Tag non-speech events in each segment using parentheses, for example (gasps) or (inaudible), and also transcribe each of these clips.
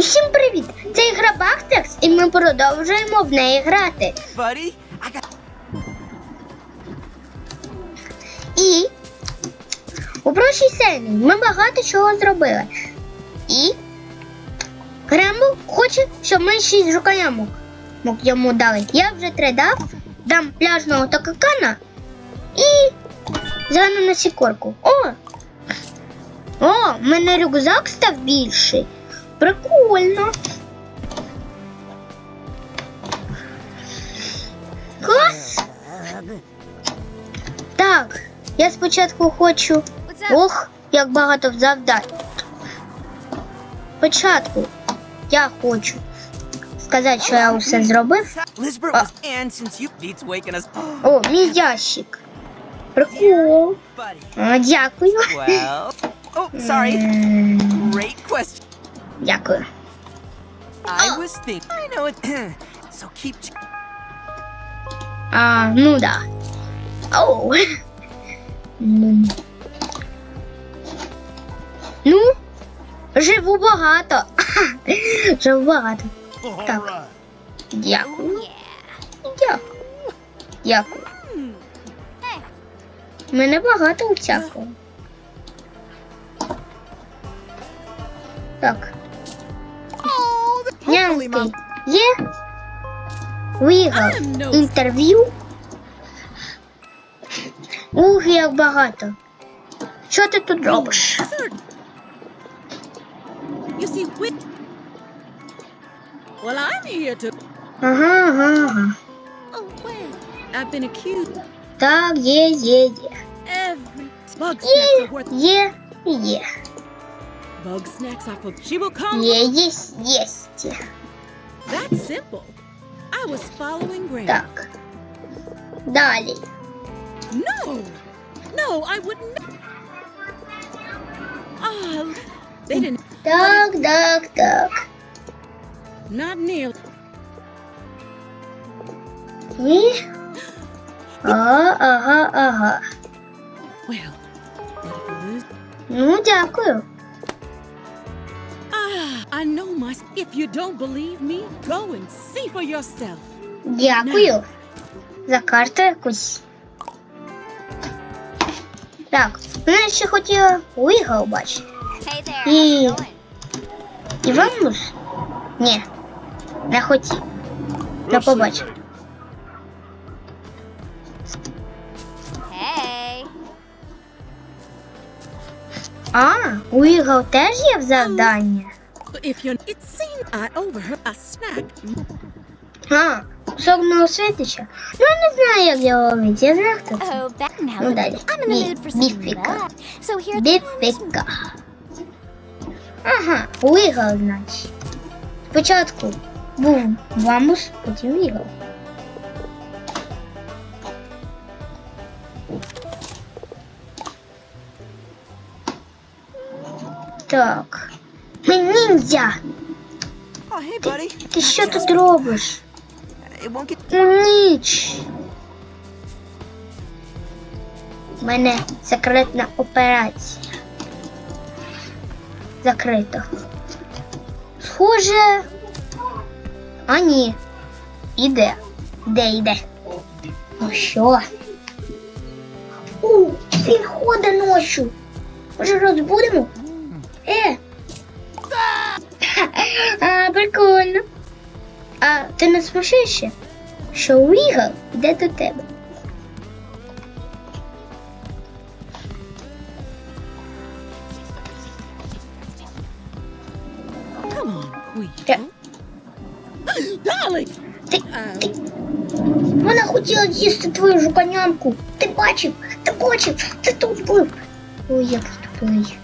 Усім привіт! Це ігра Бахтекс, і ми продовжуємо в неї грати. buddy. Got І у прошлій серії ми багато чого зробили. І Крембл хоче, щоб ми шість жукаямок мог йому дали. Я вже три дав, дам пляжного такакана і зелену насікорку. О! О, в мене рюкзак став більший. Прикольно. Клас! Так, я спочатку хочу. Ох, як багато завдань. Спочатку я хочу сказати, що я усе зробив. (gasps) О, мій ящик. Прикол. дякую. Well. Oh, sorry. Great question. Дякую. I was thinking. I know it. (clears throat) so keep. А, ну да. Оу. Ну. Ну, живу багато. (laughs) Живу багато. Так. Дякую. Дякую. Дякую. Мене багато усякого. Так. Нянський. Є? Вигав. Інтерв'ю. Ух, як багато. Що ти тут робиш? Ага, ага, ага. Oh. Так, є, є, є. Є, є, є. Bug snacks are for. She will come. Є, єсть, єсть. That's simple. I was following Graham. Так. Далі. No, no, I wouldn't. Ah, they didn't. Так, так, так. Not nearly. І... А, ага, ага. Well, but if you lose. Ну, дякую. I know my. If you don't believe me, go and see for yourself. Дякую. За карту якусь. Так, мене ще хотіла Уіга бачити. Hey there, І... it going? Іванус? Ні, не хотів. Побачення. Hey. А, у Ігор теж є в завдання. But if you're. It seemed I overheard a snack. А, согного світича. Ну, я не знаю, як його ловити. Я знаю, хто це. Oh, back now. Ну, look, далі. I'm in the Ні, mood for some біфіка. mud. So here Біфіка. Ага, у Ігор, значить. Спочатку був Вамус, потім Ігор. Так. Ми ніндзя! Ти що тут робиш? Get. У ніч. У мене секретна операція. Закрита. Схоже. А ні. Іде. Де йде? Ну що? У, він ходить ночі. Може розбудемо? Е. А, прикольно. А ти не смішишся, що Уігл йде до тебе. Ти, ти. Вона хотіла з'їсти твою жуканянку. Ти бачив, ти бачив, ти тут був. Ой, як тупий.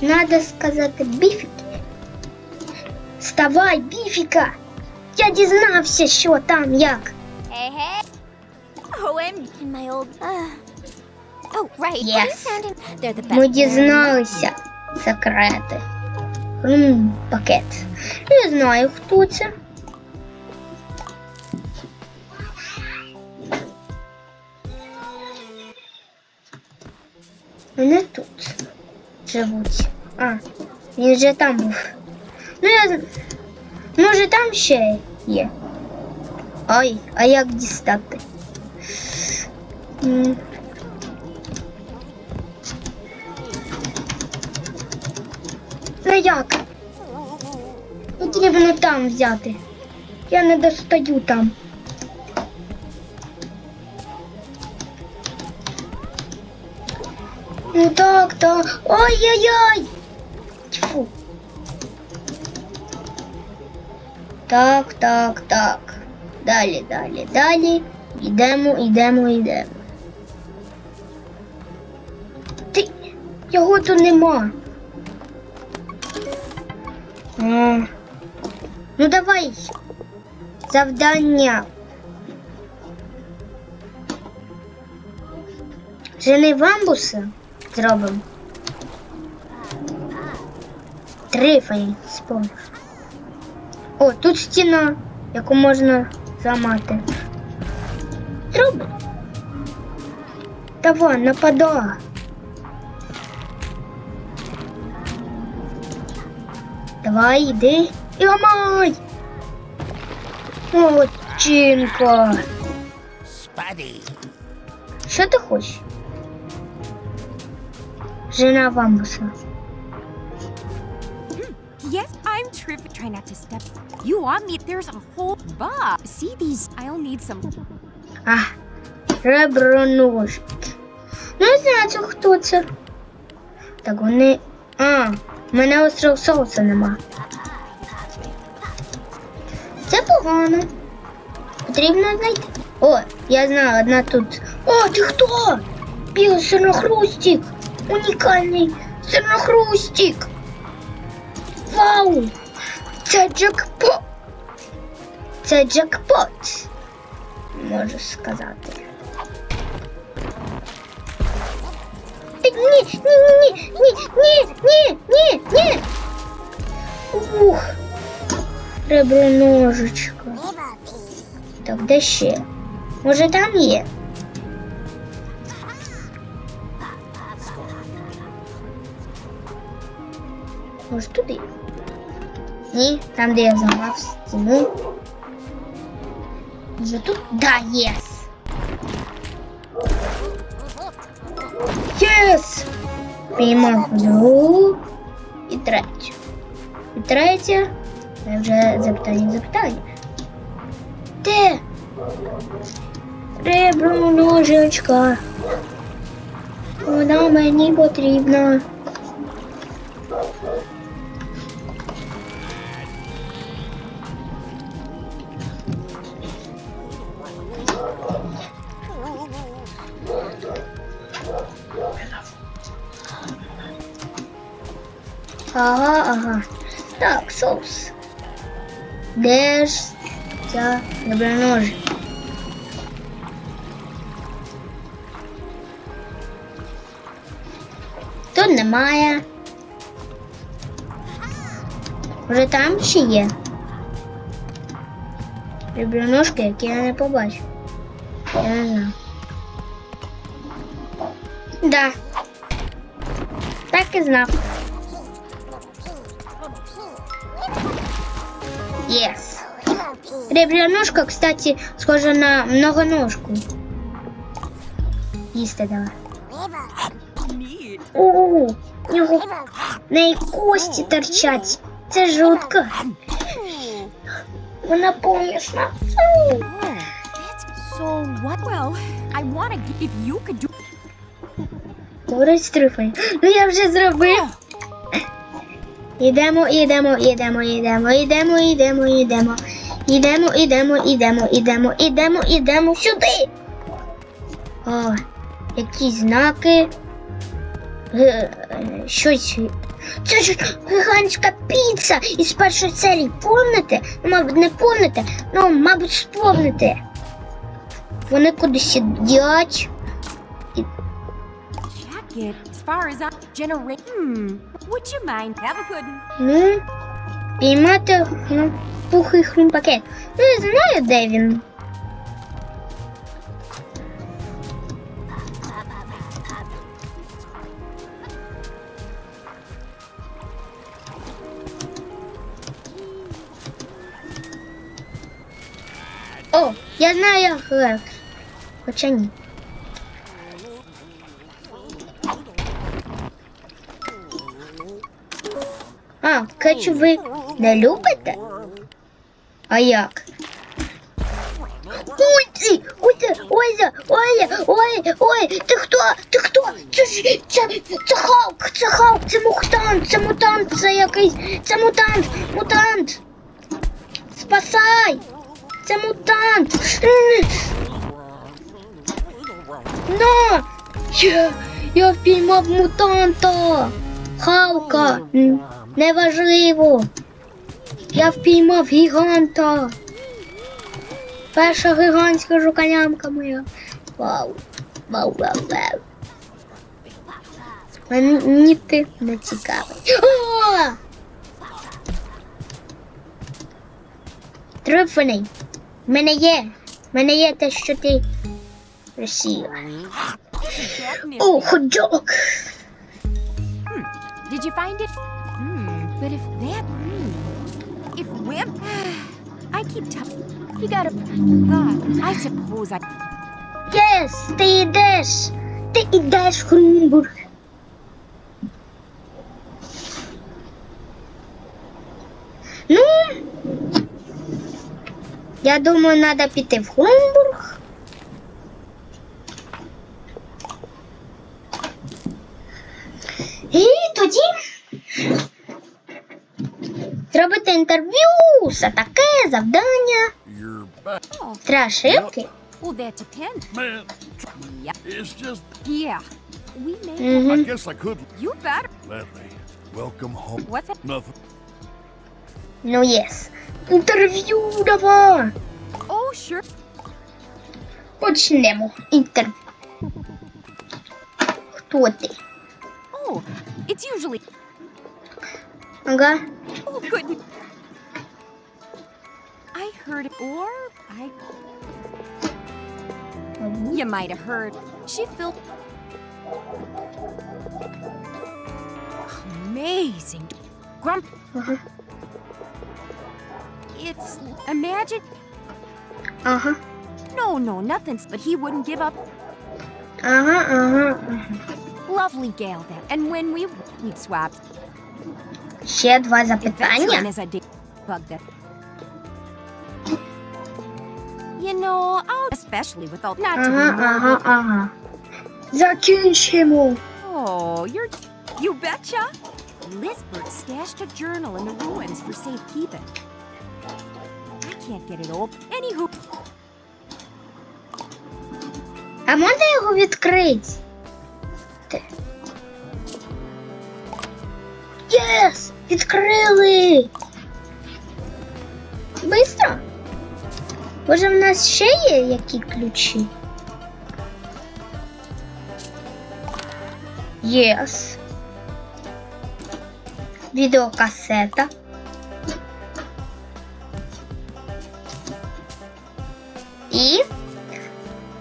Надо сказати біфіки. Вставай, біфіка! Я дізнався, що там як. Hey. Oh. Uh... Oh. Yes. Ми дізналися секрети. М, пакет. Не знаю, хто це. Вони тут живуть. А, він вже там був. Ну, я може там ще є. Ой, а як дістати? Ну як? Потрібно там взяти. Я не достаю там. Ну так, так. Ой-ой-ой. Тьфу. Так, так, так. Далі, далі, далі. Йдемо, йдемо, йдемо. Ти його тут нема. А. Ну давай. Завдання. Жени бамбуса зробимо. Три фаї. О, тут стіна, яку можна зламати. Зробимо. Давай, нападай. Давай, йди і ламай. Молодчинка. Spuddy. Що ти хочеш? Жена бамбуса. Yes, I'm tripping. Try not to step. You want me? There's a whole Bob. See these? I'll need some. А, реброножки. Ну, не знаю, хто це. Так вони. А, в мене остров соуса нема. Це погано. Потрібно знайти. О, я знаю, одна тут. О, ти хто? Білий сирнохрустик. Унікальний сирнохрустик. Вау! Це джекпот. Це джекпот можу сказати. Ні, ні, ні, ні, ні, ні, ні, ні. Ух, реброножечка. Так, де ще? Може там є? Може туди? Ні, там, де я зламав стіну. Може тут? Да, єс. Єс! Піймав другу і третю. І третя. Це вже запитання, запитання. Де? Ребро ножичка. Вона мені потрібна. Ага, ага. Так, соус. Де ж ця реброножик? Тут немає. Може там ще є? Реброножки, які я не побачу. Я не знаю. Да. Так і знав. Yes. Ребряножка, кстати, схожа на многоножку. Їсти давай. Neat. О, у нього в неї кості торчать. Це жутко. Вона помішна. Oh, that's so what? Well, I want to. If you could do. Говорить стрифай. Ну я вже зробив. Ідемо, ідемо, ідемо, ідемо, ідемо, ідемо, ідемо. Ідемо, ідемо, ідемо, ідемо, ідемо, ідемо сюди. О, якісь знаки. Е, Щось. Це ж гігантська піца із першої серії. Помните? Ну, мабуть, не помните, ну, мабуть, спомните. Вони кудись сидять. Ну, піймати ну, пух і хрум пакет. Ну, я знаю, де він. О, я знаю, як. Хоча ні. Кетчуп ви не любите? А як? Ой ой ой, ой, ой, ой, ти хто? Ти хто? Це ж це, це Халк, це Халк, це мутант, це мутант, це якийсь, це мутант, мутант. Спасай! Це мутант. М. На! Я, я впіймав мутанта. Халка. Неважливо. Я впіймав гіганта. Перша гігантська жуканямка моя. Вау. Вау, вау, вау. Мені ти не цікавий. О! Трюфаний. В мене є. В мене є те, що ти просила. О, хот-дог. Did you find it? Hmm. But if that. Hmm. If Wimp. (sighs) I keep telling. You gotta. God, I suppose I. Єс, ти йдеш. Ти йдеш в Хрумбург. Ну, я думаю, треба піти в Хрумбург. І зробити інтерв'ю, все таке, завдання, back, Oh, well, that depends. man. Yep. It's just, Yeah. We may. Угу. I guess I could You better. let me. Welcome home. What's it? Nothing. Ну, єс. Інтерв'ю давай. Oh, sure. Почнемо інтерв'ю. Хто ти? Oh, it's usually. Ага. Oh, good. I heard, or I. You might have heard. She filled. Amazing. Grump. It's. Imagine. Uh huh. No, no, nothing's. But he wouldn't give up. Uh huh, uh huh. Lovely gale, then. And when we. We'd swap. Ще два запитання. Ага, ага, ага. Закінчимо. Oh, you're you betcha. Lisbeth stashed a journal in the ruins for safekeeping. I can't get it open. Anywho, А можна його відкрити? Ти. Відкрили! Бистро? Може в нас ще є які ключі? Єс. Відеокасета. І,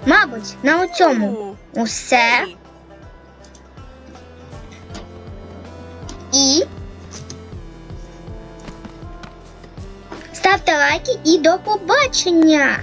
мабуть, на цьому усе. Лайки і до побачення!